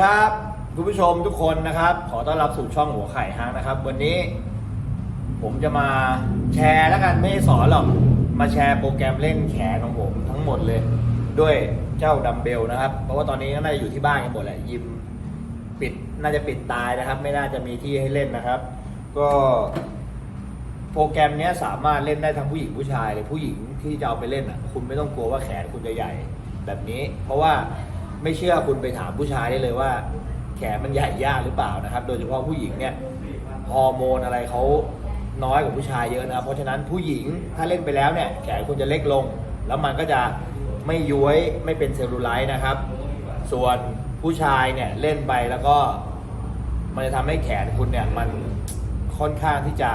ครับ คุณผู้ชมทุกคนนะครับ ขอต้อนรับสู่ช่องหัวไข่ฮางนะครับ วันนี้ ผมจะมาแชร์แล้วกันไม่สอนหรอกมาแชร์โปรแกรมเล่นแขนของผมทั้งหมดเลย ด้วยเจ้าดัมเบลนะครับ เพราะว่าตอนนี้ก็น่าจะอยู่ที่บ้านกันหมดแหละยิมปิดน่าจะปิดตายนะครับ ไม่น่าจะมีที่ให้เล่นนะครับ ก็โปรแกรมนี้สามารถเล่นได้ทั้งผู้หญิงผู้ชายเลยผู้หญิงที่จะเอาไปเล่นอะ คุณไม่ต้องกลัวว่าแขนคุณจะใหญ่แบบนี้ เพราะว่า ไม่เชื่อคุณไปถามผู้ชายได้เลยว่า แขนมันใหญ่ยากหรือเปล่านะครับ โดยเฉพาะผู้หญิงเนี่ยฮอร์โมนอะไรเขาน้อยกว่าผู้ชายเยอะนะเพราะฉะนั้นผู้หญิงถ้าเล่นไปแล้วเนี่ยแขนคุณจะเล็กลง แล้วมันก็จะไม่ย้วยไม่เป็นเซลลูไลท์นะครับ ส่วนผู้ชายเนี่ยเล่นไปแล้วก็ มันจะทำให้แขนคุณเนี่ยมันค่อนข้างที่จะ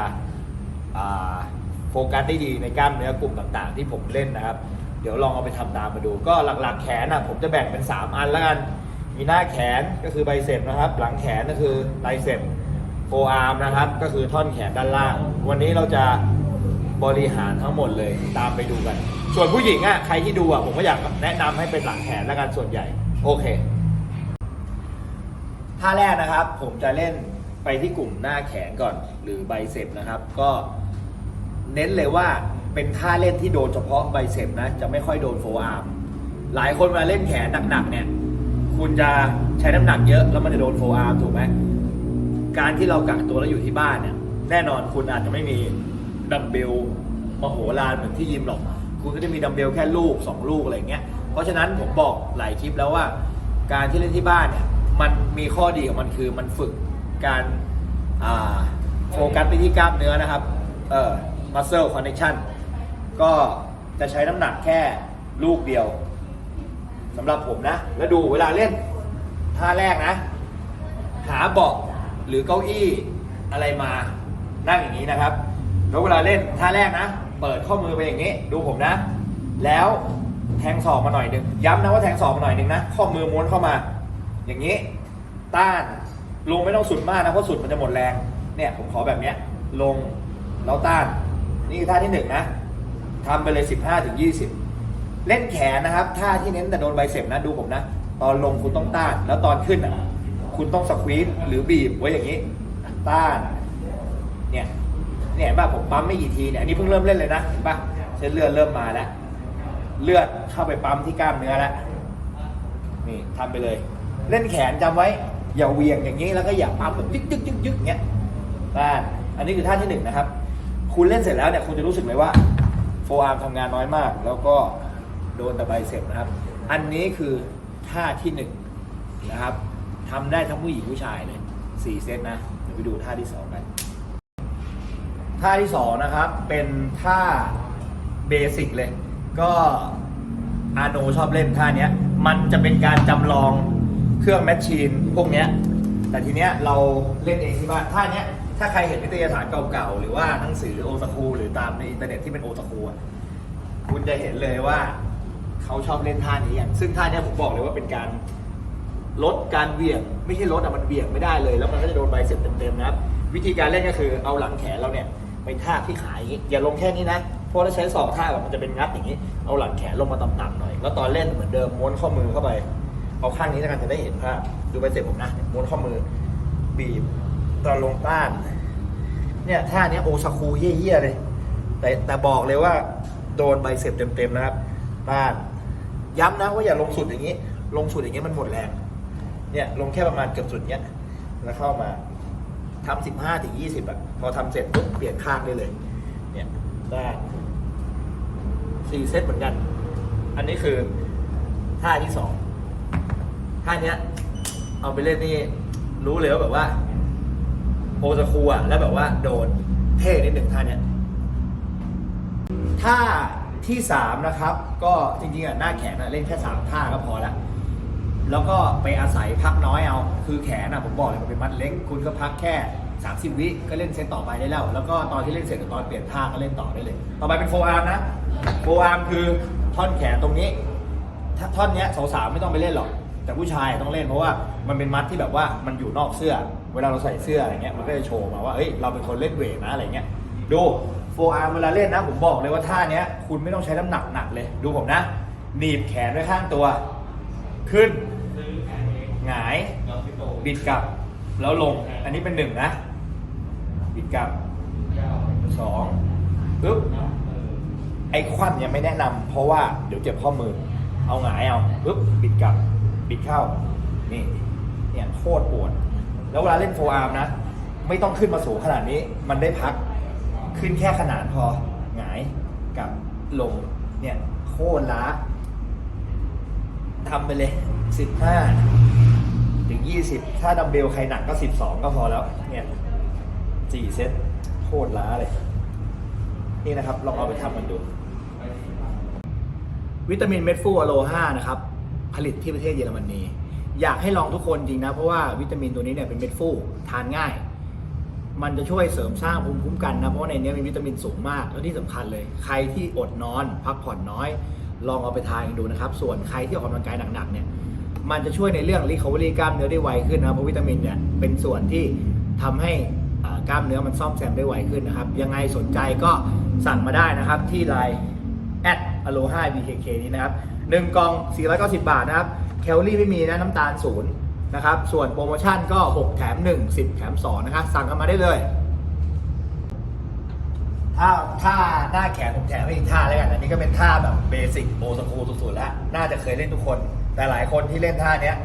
โฟกัสได้ดีในกล้ามเนื้อกลุ่มต่างๆ ที่ผมเล่นนะครับ เดี๋ยวลองเอาไปทำตามมาดู ก็หลักๆแขนนะผมจะแบ่งเป็น 3 อันแล้วกัน มีหน้าแขนก็คือไบเซปนะครับ หลังแขนก็คือไบเซปโฟอาร์มนะครับ ก็คือท่อนแขนด้านล่าง วันนี้เราจะบริหารทั้งหมดเลยตามไปดูกัน ส่วนผู้หญิงอะใครที่ดูอะผมก็อยากแนะนำให้เป็นหลังแขนแล้วกันส่วนใหญ่ โอเคท่าแรกนะครับ ผมจะเล่นไปที่กลุ่มหน้าแขนก่อน หรือไบเซปนะครับ ก็เน้นเลยว่า เป็นท่าเล่นที่โดนเฉพาะไบเซปนะ จะไม่ค่อยโดนโฟอาร์มหลายคนเวลาเล่นแขนหนักๆเนี่ย คุณจะใช้น้ำหนักเยอะแล้วมันจะโดนโฟอาร์มถูกไหมการที่เรากักตัวแล้วอยู่ที่บ้านเนี่ย แน่นอนคุณอาจจะไม่มีดัมเบลมโหฬารเหมือนที่ยิมหรอก คุณก็จะมีดัมเบลแค่ลูก 2 ลูกอะไรอย่างเงี้ย เพราะฉะนั้นผมบอกหลายคลิปแล้วว่า การที่เล่นที่บ้านเนี่ย มันมีข้อดีของมันคือมันฝึกการโฟกัสไปที่กล้ามเนื้อนะครับ เอ่อ muscle connection ก็จะใช้น้ำหนักแค่ลูกเดียวสำหรับผมนะ แล้วดูเวลาเล่นท่าแรกนะ หาเบาะหรือเก้าอี้อะไรมานั่งอย่างนี้นะครับ แล้วเวลาเล่นท่าแรกนะ เปิดข้อมือไปอย่างนี้ ดูผมนะ แล้วแทงศอกมาหน่อยหนึ่งย้ำนะว่าแทงศอกมาหน่อยหนึ่งนะ ข้อมือม้วนเข้ามา อย่างนี้ ต้านลงไม่ต้องสุดมากนะเพราะสุดมันจะหมดแรง เนี่ยผมขอแบบเนี้ยลงแล้วต้าน นี่คือท่าที่หนึ่งนะ ทำไปเลย 15ถึง20 เล่นแขนนะครับท่าที่เน้นแต่โดนไบเซปนะดูผมนะ ตอนลงคุณต้องต้าน แล้วตอนขึ้นอะคุณต้องสควีซหรือบีบไว้อย่างนี้ ต้าน เนี่ยเนี่ยเห็นป่ะผมปั๊มไม่กี่ทีเนี่ยอันนี้เพิ่งเริ่มเล่นเลยนะเห็นป่ะเส้นเลือดเริ่มมาแล้ว เลือดเข้าไปปั๊มที่กล้ามเนื้อแล้วนี่ทำไปเลย เล่นแขนจำไว้ อย่าเวียงอย่างนี้แล้วก็อย่าปั๊มแบบยึกยึกยึกยึกอย่างเงี้ยต้านอันนี้คือท่าที่หนึ่งนะครับ คุณเล่นเสร็จแล้วเนี่ยคุณจะรู้สึกเลยว่า โฟอาร์มทำงานน้อยมาก แล้วก็โดนตะไบเสร็จนะครับ อันนี้คือท่าที่หนึ่งนะครับทำได้ทั้งผู้หญิงผู้ชายเลยสี่เซตนะ เดี๋ยวไปดูท่าที่สองกัน ท่าที่สองนะครับ เป็นท่าเบสิกเลย ก็อาโนชอบเล่นท่าเนี้ยมันจะเป็นการจำลองเครื่องแมชชีนพวกเนี้ยแต่ทีเนี้ยเราเล่นเองที่บ้านท่าเนี้ย ถ้าใครเห็นนิตยสารเก่าๆ หรือว่าหนังสือโอซาคูหรือตามในอินเทอร์เน็ตที่เป็นโอซาคูอะคุณจะเห็นเลยว่าเขาชอบเล่นท่านี้อย่างซึ่งท่าเนี้ยผมบอกเลยว่าเป็นการลดการเบี่ยง ไม่ใช่ลดอะมันเบี่ยงไม่ได้เลย แล้วมันก็จะโดนใบเสร็จเต็มๆนะครับ วิธีการเล่นก็คือเอาหลังแขนเราเนี่ยไปทาที่ขายอย่าลงแค่นี้นะเพราะถ้าใช้ศอกท่าแบอะมันจะเป็นงัดอย่างนี้ เอาหลังแขนลงมาต่ำๆหน่อยแล้วตอนเล่นเหมือนเดิมม้วนข้อมือเข้าไป เอาข้างนี้แล้วกันจะได้เห็นภาพดูใบเสร็จผมนะม้วนข้อมือบีบ ตอนลงต้าน เนี่ยท่าเนี้ยโอซาคูเยี่ยๆเลย แต่แต่บอกเลยว่า โดนใบเสร็จเต็มๆนะครับ ต้าน ย้ำนะว่าอย่าลงสุดอย่างนี้ ลงสุดอย่างนี้มันหมดแรง เนี่ยลงแค่ประมาณเกือบสุดเนี้ย แล้วเข้ามาทำสิบห้าถึงยี่สิบอะพอทำเสร็จปุ๊บเปลี่ยนข้างได้เลย เนี่ยได้สี่เซตเหมือนกัน อันนี้คือท่าที่สองท่าเนี้ยเอาไปเล่นนี่รู้เลยว่าแบบว่า โอซาคูอะแล้วแบบว่าโดนเท่นิดหนึ่งท่าเนี้ยท่าที่สามนะครับ ก็จริงๆอะหน้าแขนอะเล่นแค่สามท่าก็พอละแล้วก็ไปอาศัยพักน้อยเอา คือแขนอะผมบอกเลยมันเป็นมัดเล็ก คุณก็พักแค่ 30 วิก็เล่นเซตต่อไปได้แล้ว แล้วก็ตอนที่เล่นเสร็จกับตอนเปลี่ยนท่าก็เล่นต่อได้เลย ต่อไปเป็นโฟอาร์มนะโฟอาร์มคือท่อนแขนตรงนี้ถ้าท่อนเนี้ยสาวๆไม่ต้องไปเล่นหรอก แต่ผู้ชายต้องเล่นเพราะว่ามันเป็นมัดที่แบบว่ามันอยู่นอกเสื้อ เวลาเราใส่เสื้ออะไรเงี้ยมันก็จะโชว์มาว่าเฮ้ยเราเป็นคนเล่นเวทนะอะไรเงี้ยดูโฟอาร์มเวลาเล่นนะผมบอกเลยว่าท่าเนี้ยคุณไม่ต้องใช้น้ำหนักหนักเลย ดูผมนะหนีบแขนไว้ข้างตัว ขึ้นหงายบิดกลับ แล้วลงอันนี้เป็นหนึ่งนะ บิดกลับสองปึ๊บไอ้คว่ำยังไม่แนะนำเพราะว่าเดี๋ยวเจ็บข้อมือ เอาหงายเอาปึ๊บบิดกลับบิดเข้านี่เนี่ยโคตรปวด แล้วเวลาเล่นโฟอาร์มนะ ไม่ต้องขึ้นมาสูงขนาดนี้ มันได้พักขึ้นแค่ขนาดพอหงายกับลงเนี่ยโคตรล้าทำไปเลยสิบห้าถึงยี่สิบถ้าดัมเบลใครหนักก็สิบสองก็พอแล้วเนี่ยสี่เซตโคตรล้าเลย นี่นะครับ ลองเอาไปทำกันดู วิตามินเม็ดฟูอะโล5นะครับ ผลิตที่ประเทศเยอรมนี อยากให้ลองทุกคนจริงนะ เพราะว่าวิตามินตัวนี้เนี่ยเป็นเม็ดฟูทานง่าย มันจะช่วยเสริมสร้างภูมิคุ้มกันนะ เพราะในนี้มีวิตามินสูงมาก แล้วที่สำคัญเลย ใครที่อดนอน พักผ่อนน้อย ลองเอาไปทานกันดูนะครับ ส่วนใครที่ออกกำลังกายหนักๆเนี่ย มันจะช่วยในเรื่อง recovery กล้ามเนื้อได้ไวขึ้นนะ เพราะวิตามินเนี่ยเป็นส่วนที่ทำให้อ่ากล้ามเนื้อมันซ่อมแซมได้ไวขึ้นนะครับ ยังไงสนใจก็สั่งมาได้นะครับที่ไลน์ at aloha bkk นี้นะครับหนึ่งกล่อง 490 บาทนะครับ แคลอรี่ไม่มีนะน้ำตาลศูนย์นะครับ ส่วนโปรโมชั่นก็ 6 แถม 1 10 แถม 2 นะครับสั่งกันมาได้เลย ถ้าท่าหน้าแขนผมแถมให้อีกท่าแล้วกัน อันนี้ก็เป็นท่าแบบเบสิกโอสคูสุดๆแล้ว น่าจะเคยเล่นทุกคน แต่หลายคนที่เล่นท่าเนี้ย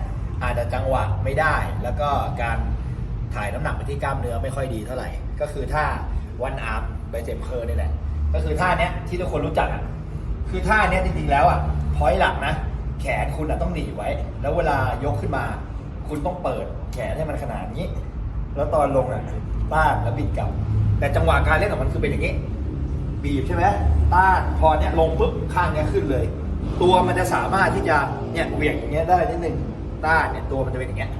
อาจจะจังหวะไม่ได้ แล้วก็การถ่ายน้ำหนักไปที่กล้ามเนื้อไม่ค่อยดีเท่าไหร่ ก็คือท่าวันอาร์มไบเซปเคอร์นี่แหละ ก็คือท่าเนี้ยที่ทุกคนรู้จักอะ คือท่าเนี้ยจริงๆแล้วอะพอยหลักนะ แขนคุณอะต้องหนีไว้ แล้วเวลายกขึ้นมา คุณต้องเปิดแขนให้มันขนาดนี้ แล้วตอนลงอะต้านแล้วบิดกลับ แต่จังหวะการเล่นของมันคือเป็นอย่างนี้ บีบใช่ไหมต้านพอเนี้ยลงปุ๊บข้างเนี้ยขึ้นเลย ตัวมันจะสามารถที่จะเนี่ยเหวี่ยงอย่างเงี้ยได้นิดนึงต้านเนี่ยตัวมันจะเป็นอย่างเงี้ย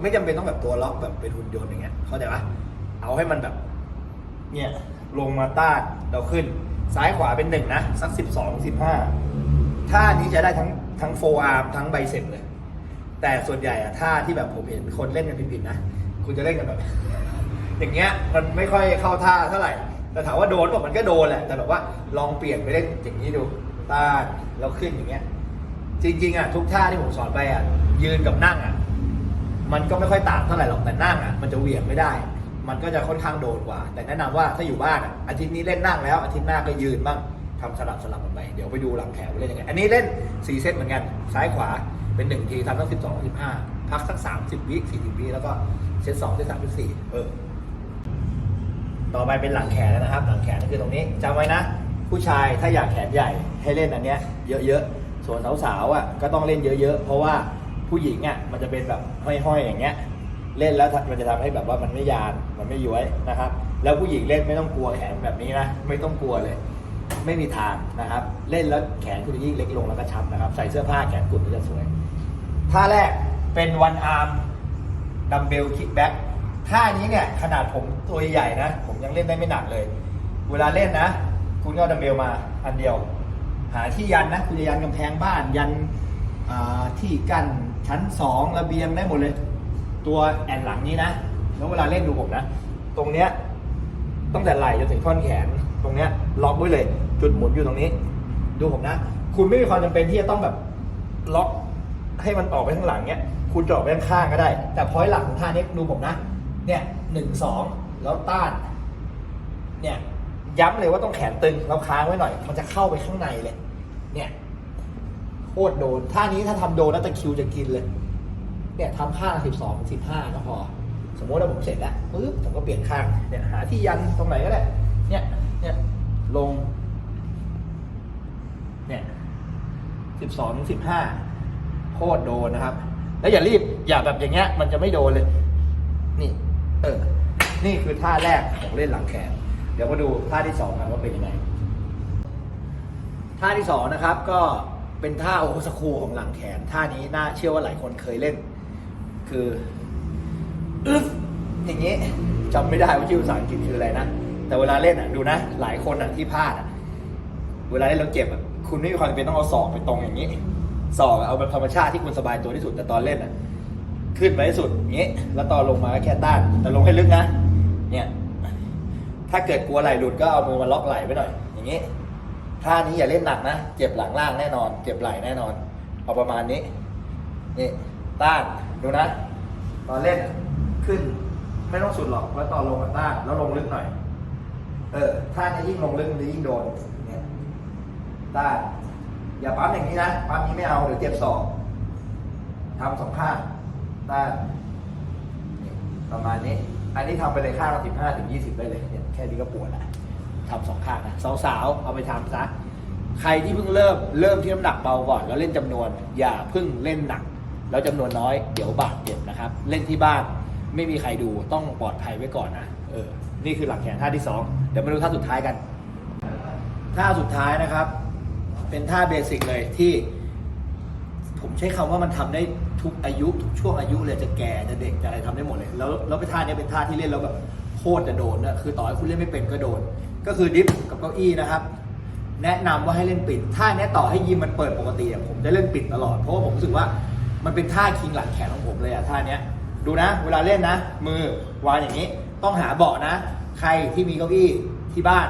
ไม่จำเป็นต้องแบบตัวล็อกแบบเป็นหุ่นยนต์อย่างเงี้ยเข้าใจปะเอาให้มันแบบ เนี่ยลงมาต้านเราขึ้น ซ้ายขวาเป็นหนึ่งนะ สักสิบสองสิบห้าท่านี้จะได้ทั้ง ทั้งโฟอาร์มทั้งไบเซ็ปเลย แต่ส่วนใหญ่อะท่าที่แบบผมเห็นคนเล่นกันผิดๆนะ คุณจะเล่นกันแบบ อย่างเงี้ยมันไม่ค่อยเข้าท่าเท่าไหร่ แต่ถามว่าโดนบอกมันก็โดนแหละ แต่แบบว่าลองเปลี่ยนไปเล่นอย่างนี้ดูต้านแล้วขึ้นอย่างเงี้ย จริง ๆอะทุกท่าที่ผมสอนไปอะยืนกับนั่งอะมันก็ไม่ค่อยต่างเท่าไหร่หรอกแต่นั่งอะมันจะเหวี่ยงไม่ได้ มันก็จะค่อนข้างโดนกว่า แต่แนะนำว่าถ้าอยู่บ้านอะอาทิตย์นี้เล่นนั่งแล้วอาทิตย์หน้าก็ยืนบ้าง ทำสลับสลับกันไป เดี๋ยวไปดูหลังแขนว่าเล่นยังไง อันนี้เล่น 4 เซตเหมือนกัน ซ้ายขวาเป็นหนึ่งทีทำตั้ง12 15 พักสัก 30 วิ40 วิแล้วก็เซต2เซต3เซต4เออ ต่อไปเป็นหลังแขนแล้วนะครับ หลังแขนก็คือตรงนี้จำไว้นะ ผู้ชายถ้าอยากแขนใหญ่ให้เล่นอันเนี้ยเยอะๆ ส่วนสาวๆอะก็ต้องเล่นเยอะๆ เพราะว่าผู้หญิงอะมันจะเป็นแบบห้อยๆอย่างเงี้ยเล่นแล้วมันจะทำให้แบบว่ามันไม่ยานมันไม่ย้วยนะครับ แล้วผู้หญิงเล่นไม่ต้องกลัวแขนแบบนี้นะ ไม่ต้องกลัวเลย ไม่มีทางนะครับ เล่นแล้วแขนคุณจะยิ่งเล็กลงแล้วก็ชับนะครับ ใส่เสื้อผ้าแขนกุดก็จะสวย ท่าแรกเป็นวันอาร์มดัมเบลคิกแบ็กท่านี้เนี่ยขนาดผมตัวใหญ่นะ ผมยังเล่นได้ไม่หนักเลย เวลาเล่นนะ คุณก็เอาดัมเบลมาอันเดียว หาที่ยันนะ คุณจะยันกำแพงบ้านยันที่กั้นชั้นสองระเบียงได้หมดเลย ตัวแอนหลังนี้นะ แล้วเวลาเล่นดูผมนะ ตรงเนี้ยตั้งแต่ไหล่จนถึงท่อนแขน ตรงเนี้ยล็อกไว้เลย จุดหมุนอยู่ตรงนี้ ดูผมนะ คุณไม่มีความจำเป็นที่จะต้องแบบล็อกให้มันออกไปข้างหลังเนี้ย คุณจะออกไปข้างก็ได้ แต่พอยหลังของท่านี้ดูผมนะ เนี่ยหนึ่งสองแล้วต้าน เนี่ยย้ำเลยว่าต้องแขนตึงแล้วค้างไว้หน่อย มันจะเข้าไปข้างในเลย เนี่ยโคตรโดนท่านี้ถ้าทำโดนแล้วตะคิวจะกินเลย เนี่ยทำข้างสิบสองสิบห้าก็พอ สมมติว่าผมเสร็จแล้วปึ๊บผมก็เปลี่ยนข้างเนี่ยหาที่ยันตรงไหนก็ได้เนี่ย เนี่ยลง เนี่ยสิบสองสิบห้าโคตรโดนนะครับ แล้วอย่ารีบอย่าแบบอย่างเงี้ย มันจะไม่โดนเลย นี่ เออ นี่คือท่าแรกของเล่นหลังแขน เดี๋ยวมาดูท่าที่สองกันว่าเป็นยังไง ท่าที่สองนะครับ ก็เป็นท่าโอสคูของหลังแขน ท่านี้น่าเชื่อว่าหลายคนเคยเล่น คืออึ๊บอย่างนี้จำไม่ได้ว่าชื่อภาษาอังกฤษคืออะไรนะ แต่เวลาเล่นอะดูนะ หลายคนอะที่พลาดอะเวลาเล่นแล้วเจ็บอะคุณไม่มีความจำเป็นต้องเอาศอกไปตรงอย่างนี้ศอกเอาแบบธรรมชาติที่คุณสบายตัวที่สุดแต่ตอนเล่นอะ ขึ้นไปให้สุดอย่างนี้ แล้วตอนลงมาก็แค่ต้าน แต่ลงให้ลึกนะ เนี่ย ถ้าเกิดกลัวไหลหลุดก็เอามือมาล็อกไหลไว้หน่อย อย่างนี้ท่านี้อย่าเล่นหนักนะเจ็บหลังล่างแน่นอน เจ็บไหลแน่นอน เอาประมาณนี้นี่ต้านดูนะ ตอนเล่นขึ้นไม่ต้องสุดหรอกแล้วตอนลงมาต้านแล้วลงลึกหน่อย เออ ถ้าในยิ่งลงลึกมันจะยิ่งโดนเนี่ยต้านอย่าปั๊มอย่างนี้นะ ปั๊มนี้ไม่เอาเดี๋ยวเจ็บศอกทำสองข้างต้านนี่ประมาณนี้ อันนี้ทำไปเลยข้างละสิบห้าถึงยี่สิบได้เลยเนี่ยแค่นี้ก็ปวดละทำสองข้างนะสาวๆเอาไปทำซะใครที่เพิ่งเริ่มเริ่มที่น้ำหนักเบาก่อนแล้วเล่นจำนวน อย่าเพิ่งเล่นหนัก แล้วจำนวนน้อยเดี๋ยวบาดเจ็บนะครับ เล่นที่บ้าน ไม่มีใครดูต้องปลอดภัยไว้ก่อนนะเออนี่คือหลักแขนท่าที่สองเดี๋ยวมาดูท่าสุดท้ายกัน ท่าสุดท้ายนะครับ เป็นท่าเบสิกเลยที่ ผมใช้คำว่ามันทำได้ทุกอายุทุกช่วงอายุเลยจะแก่จะเด็กจะอะไรทำได้หมดเลย แล้วแล้วเป็นท่านี้เป็นท่าที่เล่นแล้วแบบโคตรจะโดนนะคือต่อให้คุณเล่นไม่เป็นก็โดน ก็คือดิฟกับเก้าอี้นะครับ แนะนำว่าให้เล่นปิดท่าเนี้ยต่อให้ยิมมันเปิดปกติอะผมจะเล่นปิดตลอดเพราะว่าผมรู้สึกว่ามันเป็นท่าคิงหลังแขนของผมเลยอะท่าเนี้ย ดูนะ เวลาเล่นนะ มือวางอย่างนี้ ต้องหาเบาะนะ ใครที่มีเก้าอี้ที่บ้าน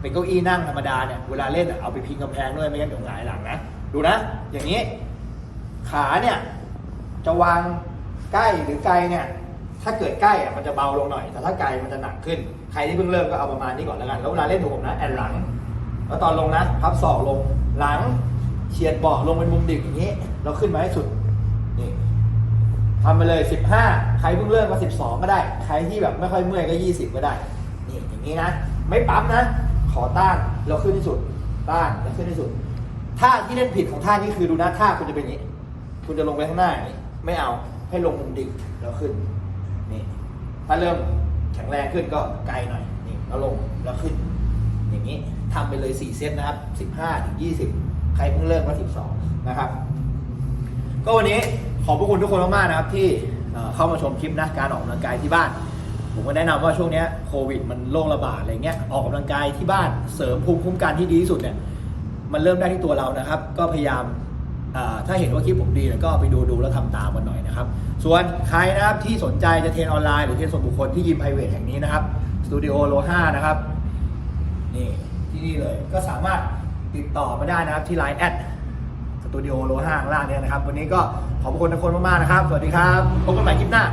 เป็นเก้าอี้นั่งธรรมดาเนี่ยเวลาเล่นเอาไปพิงกำแพงด้วยไม่งั้นเดี๋ยวหงายหลังนะ ดูนะ อย่างนี้ ขาเนี่ย จะวางใกล้หรือไกลเนี่ย ถ้าเกิดใกล้อะมันจะเบาลงหน่อย แต่ถ้าไกลมันจะหนักขึ้น ใครที่เพิ่งเริ่มก็เอาประมาณนี้ก่อนแล้วกันแล้วเวลาเล่นดูผมนะแอนหลังแล้วตอนลงนะพับศอกลงหลังเฉียดเบาะลงเป็นมุมดิ่งอย่างนี้ เราขึ้นมาให้สุดนี่ ทำไปเลย 15 ใครเพิ่งเริ่มมา12 ก็ได้ ใครที่แบบไม่ค่อยเมื่อยก็ 20 ก็ได้ นี่อย่างนี้นะ ไม่ปั๊มนะ ขอต้านเราขึ้นที่สุด ต้านแล้วขึ้นที่สุด ท่าที่เล่นผิดของท่านี้คือดูนะท่าคุณจะเป็นอย่างนี้ คุณจะลงไปข้างหน้าอย่างนี้ ไม่เอา ให้ลงมุมดิ่งแล้วขึ้น นี่ ถ้าเริ่มแข็งแรงขึ้นก็ไกลหน่อย นี่แล้วลงแล้วขึ้น อย่างนี้ทำไปเลย 4 เซตนะครับ 15 ถึง 20 ใครเพิ่งเริ่มก็ 12 นะครับ ก็วันนี้ ขอบพระคุณทุกคนมากๆนะครับที่เข้ามาชมคลิปนะการออกกำลังกายที่บ้าน ผมก็แนะนำว่าช่วงนี้โควิด มันโรคระบาดอะไรเงี้ยออกกำลังกายที่บ้านเสริมภูมิคุ้มกันที่ดีที่สุดเนี่ยมันเริ่มได้ที่ตัวเรานะครับ ก็พยายามถ้าเห็นว่าคลิปผมดีเนี่ยก็ไปดูดูแล้วทำตามกันหน่อยนะครับ ส่วนใครนะครับที่สนใจจะเทรนออนไลน์หรือเทรนส่วนบุคคลที่ยิมไพรเวทแห่งนี้นะครับสตูดิโอโลห้านะครับนี่ที่นี่เลยก็สามารถติดต่อมาได้นะครับที่ไลน์แอด ตูดิโอโลห้างล่างเนี่ยนะครับ วันนี้ก็ขอบคุณทุกคนมากๆนะครับ สวัสดีครับ พบกันใหม่คลิปหน้า